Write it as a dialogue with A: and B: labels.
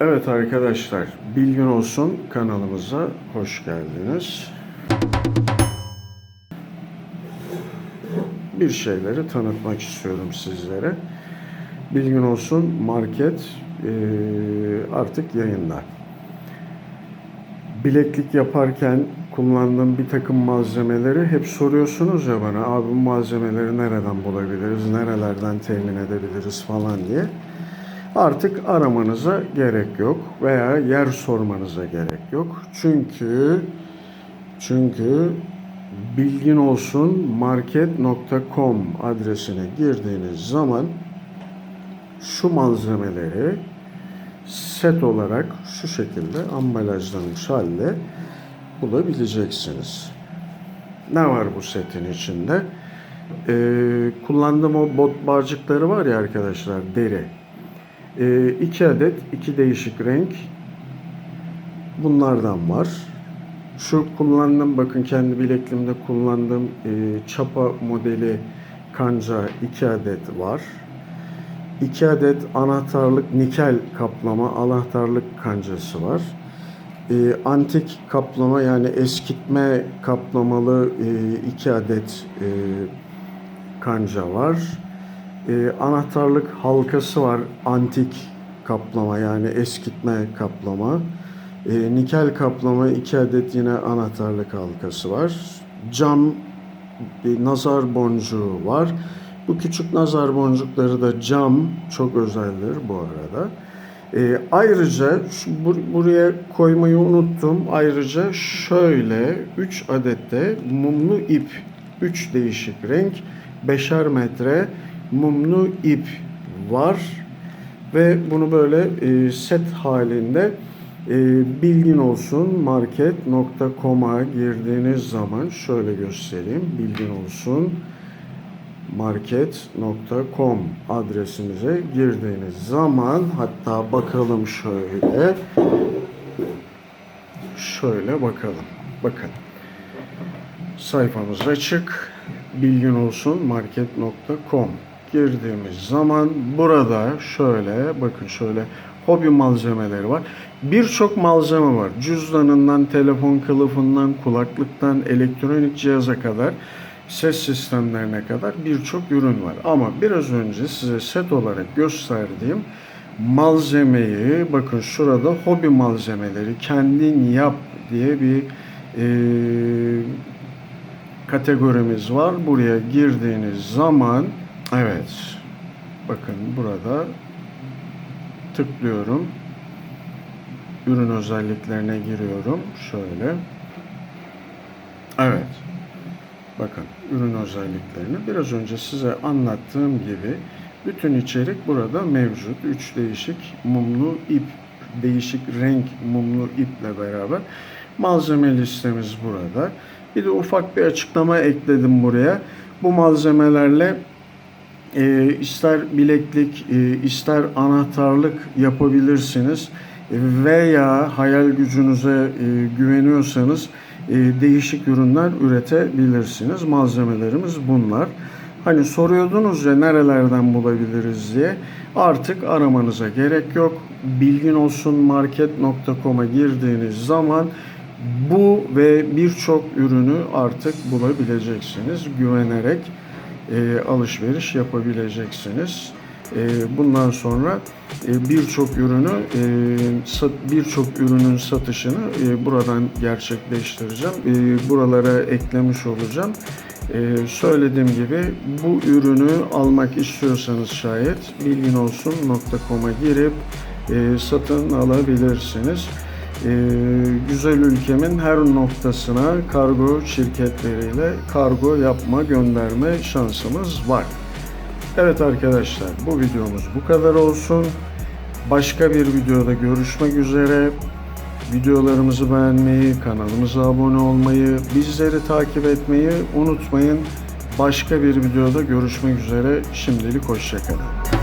A: Evet arkadaşlar, bilgin olsun kanalımıza hoş geldiniz. Bir şeyleri tanıtmak istiyorum sizlere. Bilgin olsun market eee, artık yayında. Bileklik yaparken kullandığım bir takım malzemeleri hep soruyorsunuz ya bana abi bu malzemeleri nereden bulabiliriz, nerelerden temin edebiliriz falan diye. Artık aramanıza gerek yok veya yer sormanıza gerek yok. Çünkü çünkü bilgin olsun market.com adresine girdiğiniz zaman şu malzemeleri set olarak şu şekilde ambalajlanmış halde bulabileceksiniz. Ne var bu setin içinde? Ee, kullandığım o bot barcıkları var ya arkadaşlar deri. Ee, iki adet iki değişik renk bunlardan var. Şu kullandığım bakın kendi bileklimde kullandığım e, çapa modeli kanca iki adet var. 2 adet anahtarlık nikel kaplama anahtarlık kancası var. Ee, antik kaplama yani eskitme kaplamalı 2 adet e, kanca var. Ee, anahtarlık halkası var antik kaplama yani eskitme kaplama. Ee, nikel kaplama 2 adet yine anahtarlık halkası var. Cam bir nazar boncuğu var. Bu küçük nazar boncukları da cam çok özeldir bu arada. Ee, ayrıca şu, bur- buraya koymayı unuttum. Ayrıca şöyle 3 adet de mumlu ip. 3 değişik renk. 5'er metre mumlu ip var. Ve bunu böyle e, set halinde e, bilgin olsun market.com'a girdiğiniz zaman şöyle göstereyim. Bilgin olsun market.com adresimize girdiğiniz zaman hatta bakalım şöyle şöyle bakalım. Bakın. Sayfamız açık. Bilgin olsun market.com girdiğimiz zaman burada şöyle bakın şöyle hobi malzemeleri var. Birçok malzeme var. Cüzdanından, telefon kılıfından, kulaklıktan, elektronik cihaza kadar ses sistemlerine kadar birçok ürün var. Ama biraz önce size set olarak gösterdiğim malzemeyi bakın şurada hobi malzemeleri kendin yap diye bir eee kategorimiz var. Buraya girdiğiniz zaman evet bakın burada tıklıyorum. Ürün özelliklerine giriyorum. Şöyle. Evet. Bakın ürün özelliklerini biraz önce size anlattığım gibi bütün içerik burada mevcut. Üç değişik mumlu ip, değişik renk mumlu iple beraber malzeme listemiz burada. Bir de ufak bir açıklama ekledim buraya. Bu malzemelerle e, ister bileklik, e, ister anahtarlık yapabilirsiniz veya hayal gücünüze e, güveniyorsanız e, değişik ürünler üretebilirsiniz. Malzemelerimiz bunlar. Hani soruyordunuz ya nerelerden bulabiliriz diye. Artık aramanıza gerek yok. Bilgin olsun market.com'a girdiğiniz zaman bu ve birçok ürünü artık bulabileceksiniz. Güvenerek e, alışveriş yapabileceksiniz. E, bundan sonra e, birçok ürünü e, birçok ürünün satışını e, buradan gerçekleştireceğim. E, buralara eklemiş olacağım. E, söylediğim gibi bu ürünü almak istiyorsanız şayet bilginolsun.com'a girip e, satın alabilirsiniz. E, güzel ülkemin her noktasına kargo şirketleriyle kargo yapma gönderme şansımız var. Evet arkadaşlar bu videomuz bu kadar olsun. Başka bir videoda görüşmek üzere. Videolarımızı beğenmeyi, kanalımıza abone olmayı, bizleri takip etmeyi unutmayın. Başka bir videoda görüşmek üzere. Şimdilik hoşçakalın.